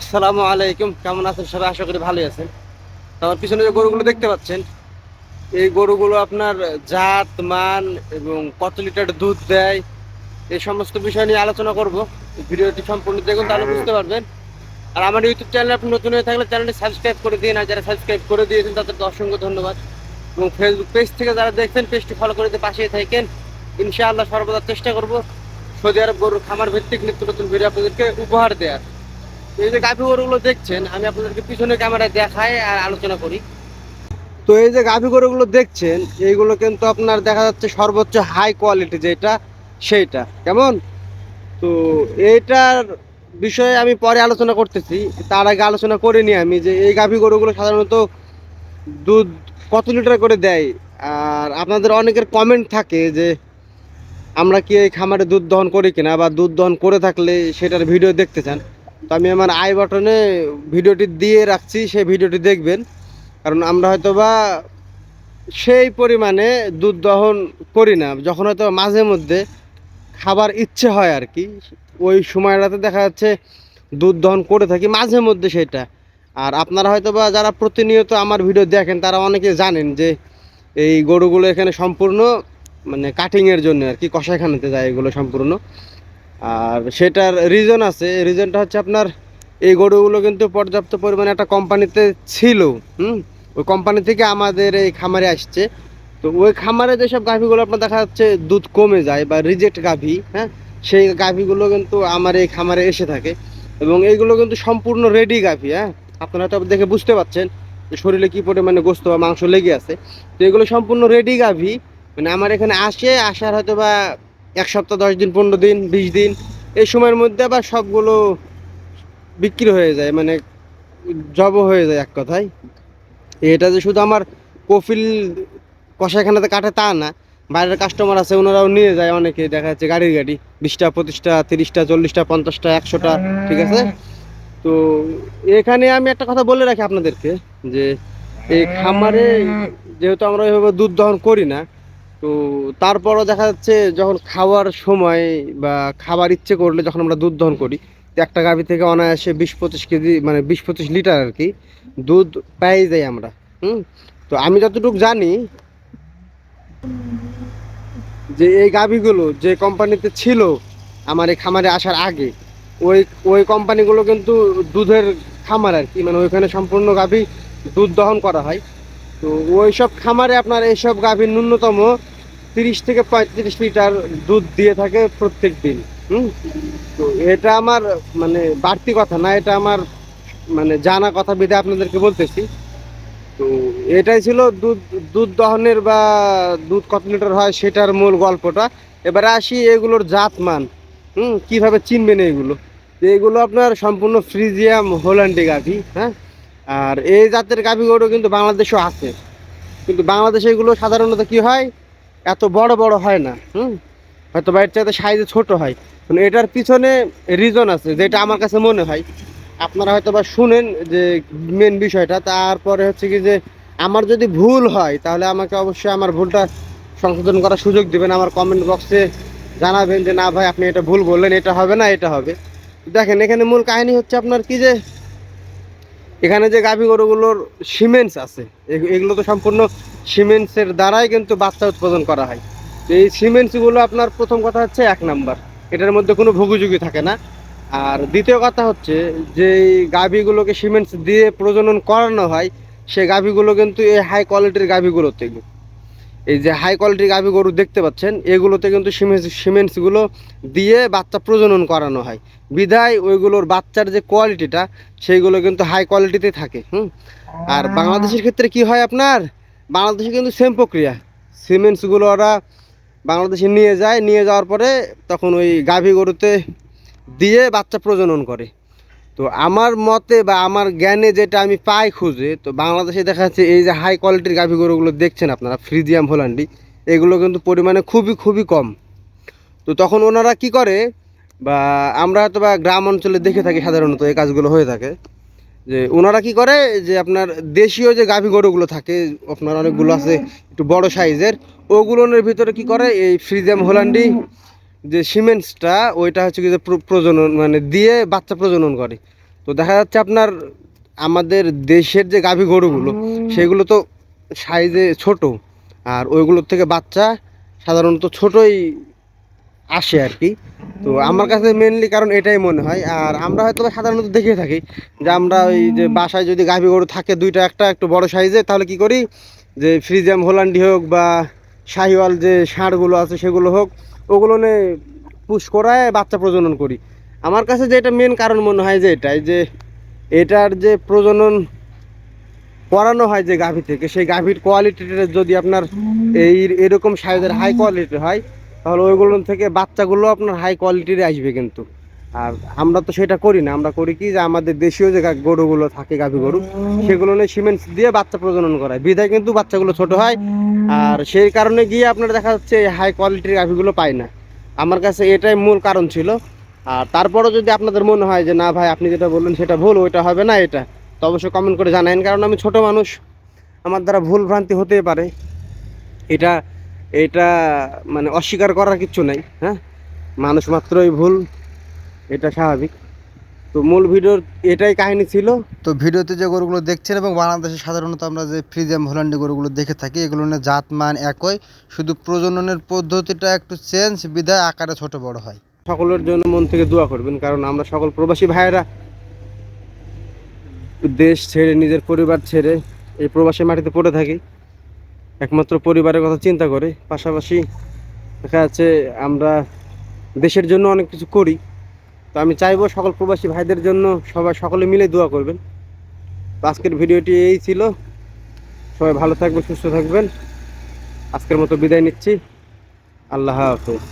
আসসালামু আলাইকুম, কেমন আছেন? সবাই আশা করি ভালোই আছেন। আমার পিছনে যে গরুগুলো দেখতে পাচ্ছেন, এই গরুগুলো আপনার জাত, মান এবং কত লিটার দুধ দেয়, এই সমস্ত বিষয় নিয়ে আলোচনা করব। ভিডিওটি সম্পূর্ণ দেখুন, তাহলে বুঝতে পারবেন। আর আমার ইউটিউব চ্যানেল আপনি নতুন হয়ে থাকলে চ্যানেলটি সাবস্ক্রাইব করে দিন, আর যারা সাবস্ক্রাইব করে দিয়েছেন, তাদেরকে অসংখ্য ধন্যবাদ। এবং ফেসবুক পেজ থেকে যারা দেখছেন পেজটি ফলো করে দিয়ে পাশেই থাকেন। ইনশাআল্লাহ সর্বদা চেষ্টা করব সৌদি আরব গরুর খামার ভিত্তিক নিত্য নতুন ভিডিও আপনাদেরকে উপহার দেওয়ার। এই যে গাভী গরুগুলো দেখছেন, আমি আপনাদেরকে পিছনে ক্যামেরায় দেখাই আর আলোচনা করি। তো এই যে গাভী গরুগুলো দেখছেন, এইগুলো কিন্তু আপনার দেখা যাচ্ছে সর্বোচ্চ হাই কোয়ালিটি যেটা, সেইটা। কেমন? তো এইটার বিষয়ে আমি পরে আলোচনা করতেছি। তার আগে আলোচনা করিনি আমি যে এই গাভী গরুগুলো সাধারণত দুধ কত লিটার করে দেয়? আর আপনাদের অনেকের কমেন্ট থাকে যে, আমরা কি এই খামারে দুধ দহন করি কিনা বা দুধ দহন করে থাকলে সেটার ভিডিও দেখতে চান? তো আমি আমার আই বাটনে ভিডিওটি দিয়ে রাখছি, সেই ভিডিওটি দেখবেন। কারণ আমরা হয়তো বা সেই পরিমাণে দুধ দহন করি না। যখন হয়তো মাঝে মধ্যে খাবার ইচ্ছে হয় আর কি, ওই সময়টাতে দেখা যাচ্ছে দুধ দহন করে থাকি, মাঝে মধ্যে সেটা। আর আপনারা হয়তো বা যারা প্রতিনিয়ত আমার ভিডিও দেখেন, তারা অনেকে জানেন যে এই গরুগুলো এখানে সম্পূর্ণ মানে কাটিংয়ের জন্য আর কি, কষাইখানাতে যায় এগুলো সম্পূর্ণ। আর সেটার রিজন আছে। রিজনটা হচ্ছে আপনার, এই গরুগুলো কিন্তু পর্যাপ্ত পরিমাণে একটা কোম্পানিতে ছিল, হুম? ওই কোম্পানি থেকে আমাদের এই খামারে আসছে। তো ওই খামারে যেসব গাভীগুলো আপনার দেখা যাচ্ছে দুধ কমে যায় বা রিজেক্ট গাভী হ্যাঁ? সেই গাভীগুলো কিন্তু আমার এই খামারে এসে থাকে। এবং এইগুলো কিন্তু সম্পূর্ণ রেডি গাভী হ্যাঁ? আপনারা তো দেখে বুঝতে পাচ্ছেন যে শরীরে কী পরিমাণে গোস্ত বা মাংস লেগে আছে। তো এগুলো সম্পূর্ণ রেডি গাভী। মানে আমার এখানে আসে, আসার হয়তো বা এক সপ্তাহ, দশ দিন, পনেরো দিন, বিশ দিন, এই সময়ের মধ্যে আবার সবগুলো বিক্রি হয়ে যায় মানে জব হয়ে যায় এক কথায়। এটা যে শুধু আমার কফিল কষাইখানাতে কাটে তা না, বাইরের কাস্টমার আছে, ওনারাও নিয়ে যায় অনেকে, দেখা যাচ্ছে গাড়ির গাড়ি, বিশটা, পঁচিশটা, তিরিশটা, চল্লিশটা, পঞ্চাশটা, একশোটা, ঠিক আছে? তো এখানে আমি একটা কথা বলে রাখি আপনাদেরকে, যে এই খামারে যেহেতু আমরা ওইভাবে দুধ দহন করি না তো তারপরও দেখা যাচ্ছে যখন খাওয়ার সময় বা খাবার ইচ্ছে করলে যখন আমরা দুধ দহন করি একটা গাভি থেকে অনায়াসে বিশ পঁচিশ কেজি মানে বিশ পঁচিশ লিটার আর কি দুধ পেয়ে যাই আমরা, হুম? তো আমি যতটুকু জানি যে এই গাভিগুলো যে কোম্পানিতে ছিল আমার এই খামারে আসার আগে, ওই ওই কোম্পানিগুলো কিন্তু দুধের খামার আর কি মানে ওইখানে সম্পূর্ণ গাভি দুধ দহন করা হয়। তো ওই সব খামারে আপনার এইসব গাভীর ন্যূনতম তিরিশ থেকে পঁয়ত্রিশ লিটার দুধ দিয়ে থাকে প্রত্যেক দিন, হুম? তো এটা আমার মানে বাড়তি কথা না, এটা আমার মানে জানা কথা বিধে আপনাদেরকে বলতেছি। তো এটাই ছিল দুধ দুধ দহনের বা দুধ কত লিটার হয় সেটার মূল গল্পটা। এবারে আসি এগুলোর জাতমান, হুম? কীভাবে চিনবেন এগুলো? তো এগুলো আপনার সম্পূর্ণ ফ্রিজিয়াম হোল্যান্ডি গাভি হ্যাঁ? আর এই জাতের গাভি গরু কিন্তু বাংলাদেশেও আছে। কিন্তু বাংলাদেশে এগুলো সাধারণত কি হয়? এত বড় বড় হয় না, হুম? হয়তো বাইরের চাইতে সাইজে ছোট হয়। মানে এটার পিছনে রিজন আছে, যেটা আমার কাছে মনে হয়। আপনারা হয়তো বা শুনেন যে মেন বিষয়টা, তারপরে হচ্ছে কি যে আমার যদি ভুল হয়, তাহলে আমাকে অবশ্যই আমার ভুলটা সংশোধন করার সুযোগ দিবেন। আমার কমেন্ট বক্সে জানাবেন যে, না ভাই, আপনি এটা ভুল বললেন, এটা হবে না, এটা হবে। দেখেন, এখানে মূল কাহিনী হচ্ছে আপনার কি যে এখানে যে গাভী গরুগুলোর সিমেন্টস আছে, এগ- এগুলো তো সম্পূর্ণ সিমেন্টসের দ্বারাই কিন্তু বাচ্চা উৎপাদন করা হয়। এই সিমেন্টসগুলো আপনার প্রথম কথা হচ্ছে এক নাম্বার। এটার মধ্যে কোনো ভুগুযুগি থাকে না। আর দ্বিতীয় কথা হচ্ছে যে গাভীগুলোকে সিমেন্টস দিয়ে প্রজনন করানো হয়, সে গাভীগুলো কিন্তু এই হাই কোয়ালিটির গাভীগুলোতে। এই যে হাই কোয়ালিটির গাভী গরু দেখতে পাচ্ছেন এগুলোতে কিন্তু সিমেন্টস সিমেন্টসগুলো দিয়ে বাচ্চা প্রজনন করানো হয়। বিধায় ওইগুলোর বাচ্চার যে কোয়ালিটিটা সেইগুলো কিন্তু হাই কোয়ালিটিতে থাকে হুম? আর বাংলাদেশের ক্ষেত্রে কি হয় আপনার? বাংলাদেশে কিন্তু সেম প্রক্রিয়া। সিমেন্টসগুলো ওরা বাংলাদেশে নিয়ে যায় নিয়ে যাওয়ার পরে তখন ওই গাভী গরুতে দিয়ে বাচ্চা প্রজনন করে। তো আমার মতে বা আমার জ্ঞানে যেটা আমি পাই খুঁজে, তো বাংলাদেশে দেখা যাচ্ছে এই যে হাই কোয়ালিটির গাভী গরুগুলো দেখছেন আপনারা ফ্রিজিয়াম হোল্যান্ডি এগুলো কিন্তু পরিমাণে খুবই খুবই কম। তো তখন ওনারা কি করে, বা আমরা হয়তো বা গ্রাম অঞ্চলে দেখে থাকি সাধারণত এই কাজগুলো হয়ে থাকে, যে ওনারা কি করে যে আপনার দেশীয় যে গাভী গরুগুলো থাকে, আপনার অনেকগুলো আছে, একটু বড় সাইজের ওগুলোর ভিতরে কি করে, এই ফ্রিজিয়াম হোল্যান্ডি যে সিমেন্টসটা ওইটা হচ্ছে কি যে প্রজনন মানে দিয়ে বাচ্চা প্রজনন করে। তো দেখা যাচ্ছে আপনার আমাদের দেশের যে গাভী গরুগুলো সেগুলো তো সাইজে ছোট আর ওইগুলোর থেকে বাচ্চা সাধারণত ছোটই আসে আর কি। তো আমার কাছে মেনলি কারণ এটাই মনে হয় আর আমরা হয়তো সাধারণত দেখে থাকি যে আমরা ওই যে বাসায় যদি গাভী গরু থাকে দুইটা একটা একটু বড় সাইজে তাহলে কি করি? যে ফ্রিজিয়াম হোলান্ডি হোক বা শাহিওয়াল যে ষাঁড়গুলো আছে সেগুলো হোক ওগুলো পুশ করায় বাচ্চা প্রজনন করি। আমার কাছে যেটা মেন কারণ মনে হয় যে এটাই যে, এটার যে প্রজনন করানো হয় যে গাভী থেকে, সেই গাভীর কোয়ালিটিটা যদি আপনার এই এরকম সাইজের হাই কোয়ালিটি হয়, তাহলে ওইগুলো থেকে বাচ্চাগুলো আপনার হাই কোয়ালিটির আসবে কিন্তু। আর আমরা তো সেটা করি না, আমরা করি কি যে আমাদের দেশীয় যে গরুগুলো থাকে, গাভী গরু, সেগুলো নিয়ে সিমেন্ট দিয়ে বাচ্চা প্রজনন করায়। বিধায় কিন্তু বাচ্চাগুলো ছোট হয় আর সেই কারণে গিয়ে আপনার দেখা যাচ্ছে হাই কোয়ালিটির গাভীগুলো পায় না। আমার কাছে এটাই মূল কারণ ছিল। আর তারপরও যদি আপনাদের মনে হয় যে, না ভাই, আপনি যেটা বললেন সেটা ভুল, ওইটা হবে না এটা, তো অবশ্যই কমেন্ট করে জানাবেন কারণ আমি ছোট মানুষ, আমার দ্বারা ভুল ভ্রান্তি হতেই পারে। এটা এটা মানে অস্বীকার করার কিছু নাই হ্যাঁ? মানুষ মাত্রই ভুল। এটা স্বাভাবিক। তো মূল ভিডিওর এটাই কাহিনী ছিল। তো ভিডিওতে যে গরুগুলো দেখছেন এবং বাংলাদেশে সাধারণত আমরা যে ফ্রিজিয়াম হোল্যান্ডি গরুগুলো দেখে থাকি এগুলো নিয়ে জাত মান একই শুধু প্রজননের পদ্ধতিটা একটু চেঞ্জ বিধায় আকারে ছোট বড় হয়। সকলের জন্য মন থেকে দোয়া করবেন কারণ আমরা সকল প্রবাসী ভাইয়েরা দেশ ছেড়ে নিজের পরিবার ছেড়ে এই প্রবাসী মাটিতে পড়ে থাকি। একমাত্র পরিবারের কথা চিন্তা করে পাশাপাশি দেখা যাচ্ছে আমরা দেশের জন্য অনেক কিছু করি। তো আমি চাইব সকল প্রবাসী ভাইদের জন্য সবাই সকলে মিলে দোয়া করবেন। তো আজকের ভিডিওটি এই ছিল। সবাই ভালো থাকবেন, সুস্থ থাকবেন। আজকের মতো বিদায় নিচ্ছি। আল্লাহ হাফেজ।